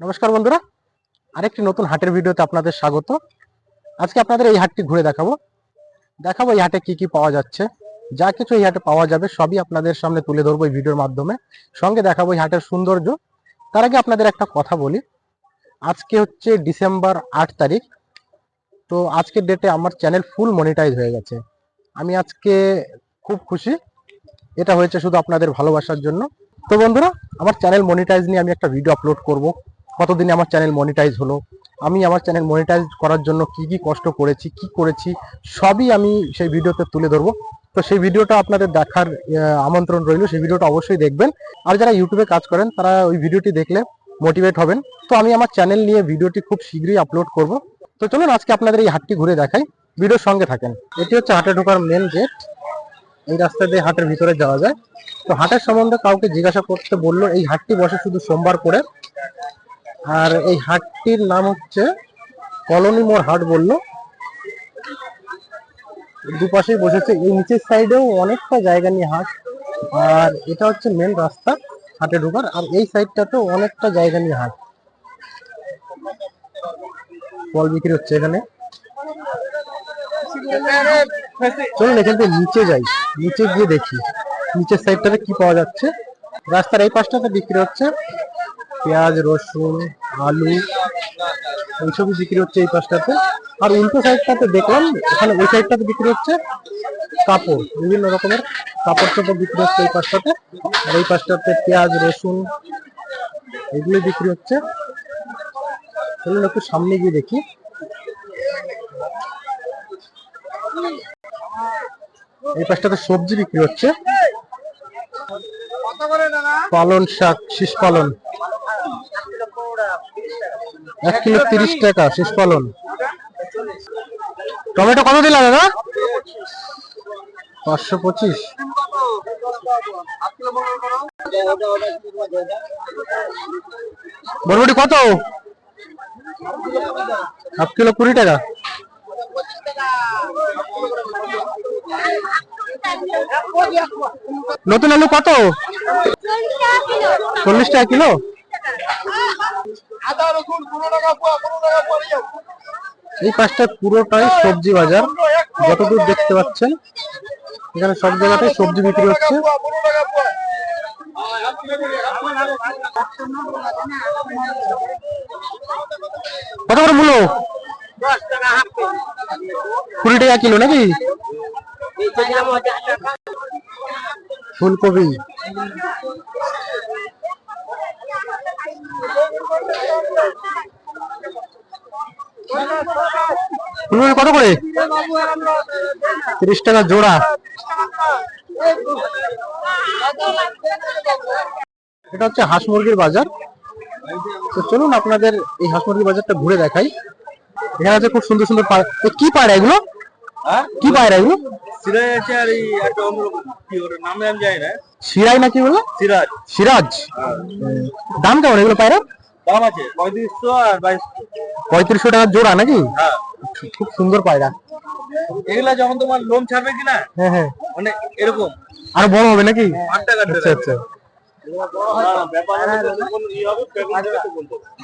নমস্কার বন্ধুরা, আরেকটি নতুন হাটের ভিডিওতে আপনাদের স্বাগত। আজকে আপনাদের এই হাটটি ঘুরে দেখাবো। দেখাবো এই হাটে কি কি পাওয়া যাচ্ছে। যা কিছু এই হাটে পাওয়া যাবে সবই আপনাদের সামনে তুলে ধরবো এই ভিডিওর মাধ্যমে। সঙ্গে দেখাবো এই হাটের সৌন্দর্য। তার আগে আপনাদের একটা কথা বলি। আজকে হচ্ছে ডিসেম্বর আট তারিখ। তো আজকের ডেটে আমার চ্যানেল ফুল মনিটাইজ হয়ে গেছে। আমি আজকে খুব খুশি। এটা হয়েছে শুধু আপনাদের ভালোবাসার জন্য। তো বন্ধুরা, আমার চ্যানেল মনিটাইজ নিয়ে আমি একটা ভিডিও আপলোড করব। কতদিনে আমার চ্যানেল মনিটাইজ হলো? আমি আমার চ্যানেল মনিটাইজ করার জন্য কি কি কষ্ট করেছি, কি করেছি, সবই আমি সেই ভিডিওতে তুলে ধরবো। তো সেই ভিডিওটা আপনাদের দেখার আমন্ত্রণ রইল। সেই ভিডিওটা অবশ্যই দেখবেন। আর যারা ইউটিউবে কাজ করেন, তারা ওই ভিডিওটি দেখলে মোটিভেট হবেন। তো আমি আমার চ্যানেল নিয়ে ভিডিওটি খুব শীঘ্রই আপলোড করব। তো চলুন আজকে আপনাদের এই হাটটি ঘুরে দেখাই। ভিডিওর সঙ্গে থাকেন। এটি হচ্ছে হাটে ঢোকার মেন গেট এই রাস্তা দিয়ে হাটের ভিতরে যাওয়া যায়। তো হাটের সম্বন্ধে কাউকে জিজ্ঞাসা করতে বলল, এই হাটটি বসে শুধু সোমবার করে আর এই হাটটির নাম হচ্ছে কলোনি মোড় হাট বলল। দুপাশেই বসেছে। এই নিচের সাইডেও অনেকটা জায়গা নিয়ে হাট। আর এটা হচ্ছে মেন রাস্তা হাটে ঢোকার। আর এই সাইডটাতেও অনেকটা জায়গা নিয়ে হাট। ফল বিক্রি হচ্ছে এখানে। চলুন এখান থেকে নিচে যাই। নিচে গিয়ে দেখি। নিচের সাইডটাতে কি পাওয়া যাচ্ছে। রাস্তার এই পাশটাতে বিক্রি হচ্ছে। পেঁয়াজ, রসুন, আলু, এইসবই বিক্রি হচ্ছে এই পাশটাতে। আর উল্টো সাইডটাতে দেখলাম, এখানে ওই সাইডটাতে বিক্রি হচ্ছে কাপড়, বিভিন্ন রকমের কাপড় চোপড় বিক্রি হচ্ছে এই পাশটাতে। আর এই পাশটাতে পেঁয়াজ, রসুন এগুলো বিক্রি হচ্ছে। চলুন একটু সামনে গিয়ে দেখি। এই পাশটাতে সবজি বিক্রি হচ্ছে। পালন শাক, শীষ পালন। এক কিলো তিরিশ টাকা, শীষ পালন। টমেটো কত দিলা দাদা? পাঁচশো পঁচিশ। বরবটি কত? হাফ কিলো কুড়ি টাকা। নতুন আলু কত? চল্লিশ টাকা কিলো। এই পাশটা পুরোটাই সবজি বাজার যতদূর দেখতে পাচ্ছেন এখানে সব জায়গাটাই সবজি বিক্রি হচ্ছে। কত করে মূল্য কুড়ি টাকা কিলো নাকি? ফুলকপি। কত করে? তিরিশ টাকা জোড়া। এটা হচ্ছে হাঁস মুরগির বাজার। তো চলুন আপনাদের এই হাঁস মুরগির বাজারটা ঘুরে দেখাই। এখানে আছে খুব সুন্দর সুন্দর পা- এ কি পায়রা এগুলো? কি পায়রা এগুলো? সিরাজ আছে আর এই একটা অন্যরকম কি ওর নামে আমি জানি না। সিরাই নাকি সিরাজ। সিরাজ। দাম কেমন এগুলো পায়রা দাম আছে পঁয়ত্রিশশো আর বাইশ পঁয়ত্রিশশো টাকা জোড়া নাকি? হ্যাঁ। খুব সুন্দর পায়রা এগুলা যখন তোমার লোম ছাড়বে কিনা? হ্যাঁ হ্যাঁ। মানে এরকম। আরও বড় হবে নাকি? আচ্ছা আচ্ছা।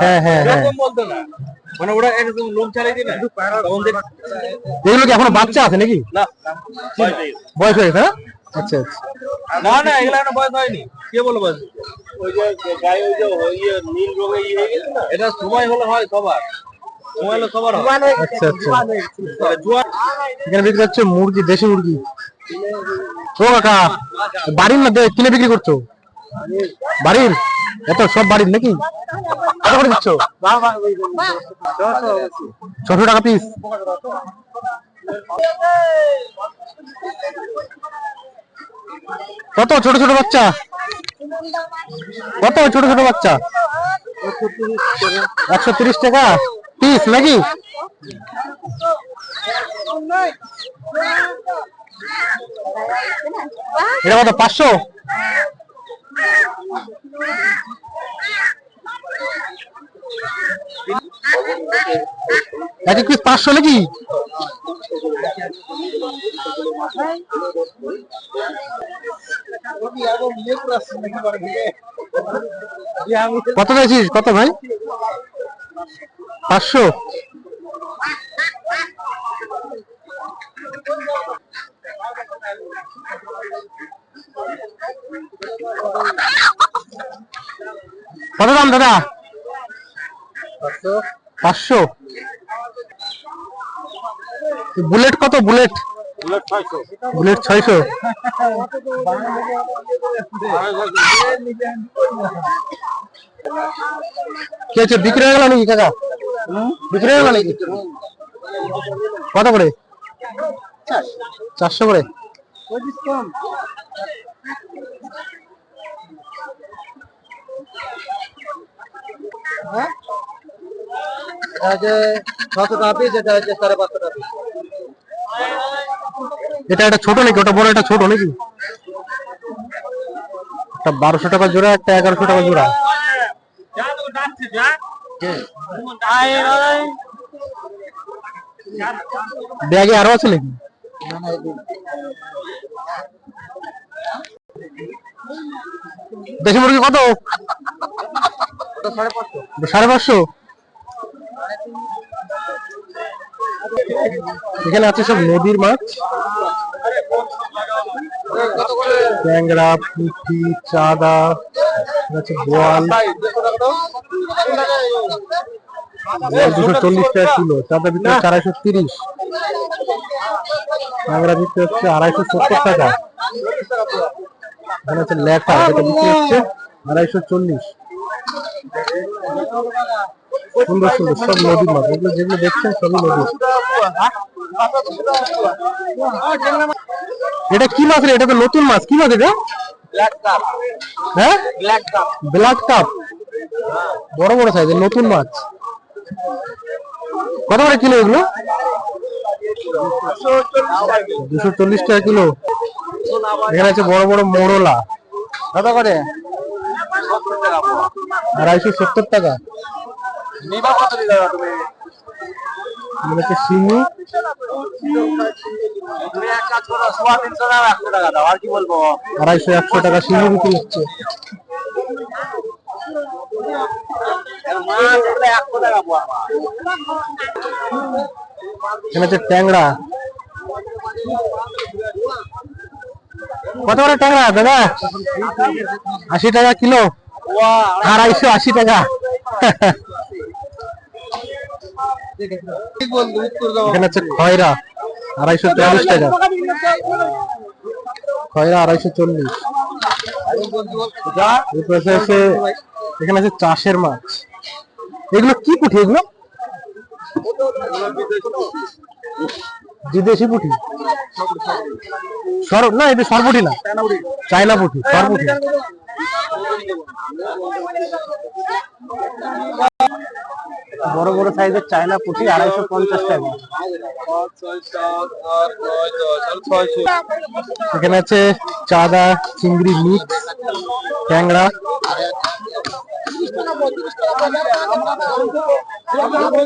হ্যাঁ হ্যাঁ হ্যাঁ বলতো না। মানে ওরা এরকম লোম তখন দেখ এগুলো কি এখনও বাচ্চা আছে নাকি? না। বয়স হয়ে গেছে। বয়স হয়ে? আচ্ছা আচ্ছা। না না এগুলা এখনও বয়স হয়নি। কে বলে বয়স? ওই যে গায়ে ওই যে ইয়ে নীল রঙে ইয়ে হয়ে গেছে না? এটা সময় হলে হয় সবার। সময় হলে সবার আচ্ছা আচ্ছা। এখানে বিক্রি হচ্ছে মুরগি দেশি মুরগি। ও কাকা বাড়ির না দে- কিনে বিক্রি করছ? বাড়ির? এত সব বাড়ির নাকি? কত করে ছশো টাকা পিস কত? ছোট ছোট বাচ্চা। কত? ছোট ছোট বাচ্চা। একশো তিরিশ টাকা পিস নাকি? এটা কত? পাঁচশো? পাঁচশো নাকি কত চাইছিস কত ভাই? পাঁচশো। কত দাম দাদা? পাঁচশো। বুলেট কত বুলেট? বুলেট ছয়শো। কি হচ্ছে বিক্রি হয়ে গেল নাকি কাকা? বিক্রি হয়ে গেল নাকি? কত করে? চারশো করে। ছশো টাকা পিস এটা হচ্ছে সাড়ে পাঁচশো টাকা পিস এটা একটা ছোট নাকি? ওটা বড় এটা ছোট নাকি? একটা বারোশো টাকা জোড়া একটা এগারোশো টাকা জোড়া। ব্যাগে আরও আছে নাকি? দেশি মুরগি কত? সাড়ে পাঁচশো। এখানে আছে সব নদীর মাছ। ট্যাংরা পুঁটি চাদা আছে বোয়াল। দুশো চল্লিশ টাকা কিলো চাদা বিক্রি হচ্ছে আড়াইশো তিরিশ। ট্যাংরা বিক্রি হচ্ছে আড়াইশো সত্তর টাকা। ল্যাটা যেটা বিক্রি হচ্ছে আড়াইশো চল্লিশ। সুন্দর সুন্দর, সব নদীর মাছ। এগুলো যেগুলো দেখছেন, সবই নদীর এটা কি মাছ রে? এটা তো নতুন মাছ। কি মাছ এটা? হ্যাঁ? Black cup. বড় বড় সাইজের নতুন মাছ। কত করে কিলো এগুলো? দুশো চল্লিশ টাকা কিলো। এখানে আছে বড় বড় মোরলা। কত করে? আড়াইশো সত্তর টাকা। শিঙি বলব? আড়াইশো একশো টাকা শিঙি বিক্রি হচ্ছে। এখানে ট্যাংরা। কত করে ট্যাংরা দাদা? আশি টাকা কিলো। আড়াইশো আশি টাকা। এখানে আছে খয়রা, আড়াইশো চল্লিশ টাকা। খয়রা, আড়াইশো চল্লিশ। এখানে আছে চাষের মাছ। এগুলো কি পুঁটি এগুলো? বিদেশি পুঁটি? সর না এটা সরপুটি না। চায়না পুঁটি। সরপুটি বড় বড় সাইজের চায়না পুঁটি আড়াইশো পঞ্চাশ টাকা। এখানে আছে চাদা, চিংড়ি, মিট, ট্যাংরা।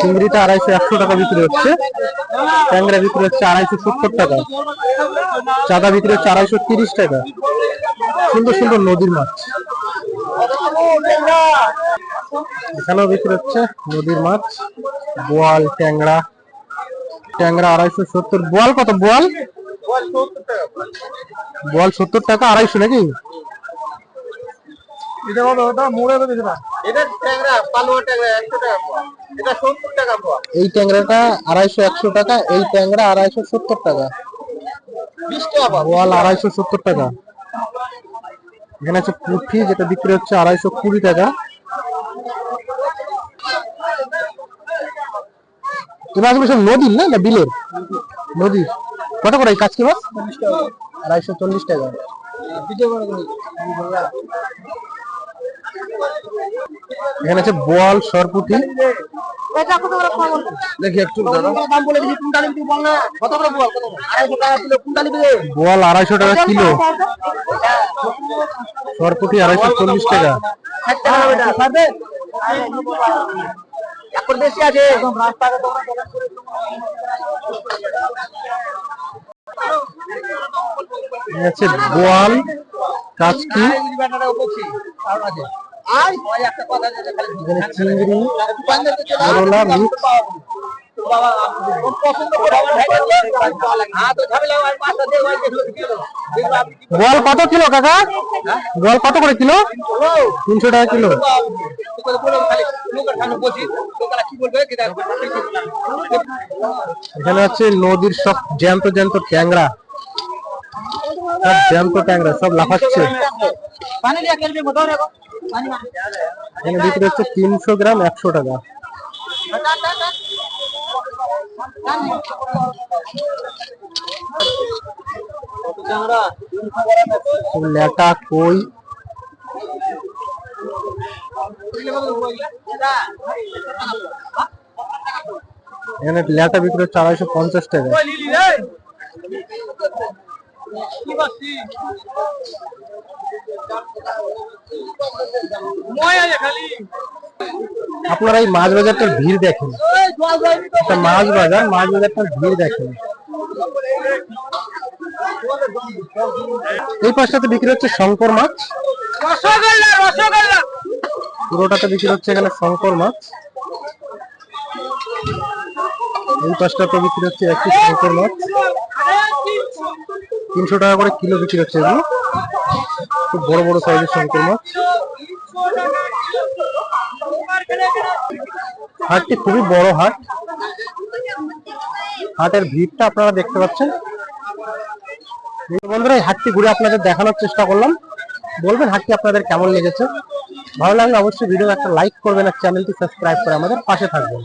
চিংড়িটা আড়াইশো একশো টাকা বিক্রি হচ্ছে। ট্যাংরা বিক্রি হচ্ছে আড়াইশো সত্তর টাকা। চাদা বিক্রি হচ্ছে আড়াইশো তিরিশ টাকা। সুন্দর সুন্দর নদীর মাছ। এখানেও বিক্রি হচ্ছে নদীর মাছ বোয়াল ট্যাংরা। ট্যাংরা আড়াইশো সত্তর। বোয়াল কত? বোয়াল? বোয়াল সত্তর টাকা আড়াইশো নাকি? এটা কত? ওটা মোড়ে না। এটা ট্যাংরা পালুয়া ট্যাংরা একশো টাকা পোয়া এটা সত্তর টাকা পোয়া এই ট্যাংরাটা আড়াইশো একশো টাকা এই ট্যাংরা আড়াইশো সত্তর টাকা। বিশ টাকা পাবো বোয়াল আড়াইশো সত্তর টাকা। এখানে আছে পুঁটি যেটা বিক্রি হচ্ছে আড়াইশো কুড়ি টাকা। এই মাছগুলো সব নদীর না না বিলের? নদীর। কত করে এই কাজকি মাছ আড়াইশো চল্লিশ টাকা। এখানে আছে বোয়াল, সরপুটি। দেখি একটু দাম বলে দিচ্ছি কুইন্টাল বিক্রি বল না। কত করে বল? কত আড়াইশো টাকা কিলো কুইন্টাল বিক্রি বোয়াল আড়াইশো টাকা কিলো। সরপুটি আড়াইশো চল্লিশ টাকা। ষাট টাকা হবে পারবে? এখন বেশি আছে। রাস্তাঘাটে তোমরা বোয়াল কাচকি। চিংড়ি করলা মিক্স গোয়াল কত কিলো কাকা? গোয়াল কত করে কিলো? তিনশো টাকা কিলো। এখানে আছে নদীর সব জ্যান্ত জ্যান্ত ট্যাংরা। সব জ্যান্ত ট্যাংরা সব লাফাচ্ছে। এখানে বিক্রি হচ্ছে তিনশো গ্রাম, একশো টাকা। ল্যাটা কই? এখানে ল্যাটা বিক্রি হচ্ছে আড়াইশো পঞ্চাশ টাকা। আপনারা এই মাছ বাজারটার ভিড় দেখেন। একটা মাছ বাজার মাছ বাজারটার ভিড় দেখেন। এই পাশটাতে বিক্রি হচ্ছে শঙ্কর মাছ। পুরোটাতে বিক্রি হচ্ছে এখানে শঙ্কর মাছ। এই পাশটাতে বিক্রি হচ্ছে একটি শঙ্কর মাছ। তিনশো টাকা করে কিলো বিক্রি হচ্ছে এগুলো। খুব বড় বড় সাইজের শঙ্কর মাছ হাটটি খুবই বড় হাট। হাটের ভিড়টা আপনারা দেখতে পাচ্ছেন। বন্ধুরা, এই হাটটি ঘুরে আপনাদের দেখানোর চেষ্টা করলাম। বলবেন হাটটি আপনাদের কেমন লেগেছে? ভালো লাগলে অবশ্যই ভিডিও একটা লাইক করবেন আর চ্যানেলটি সাবস্ক্রাইব করে আমাদের পাশে থাকবেন।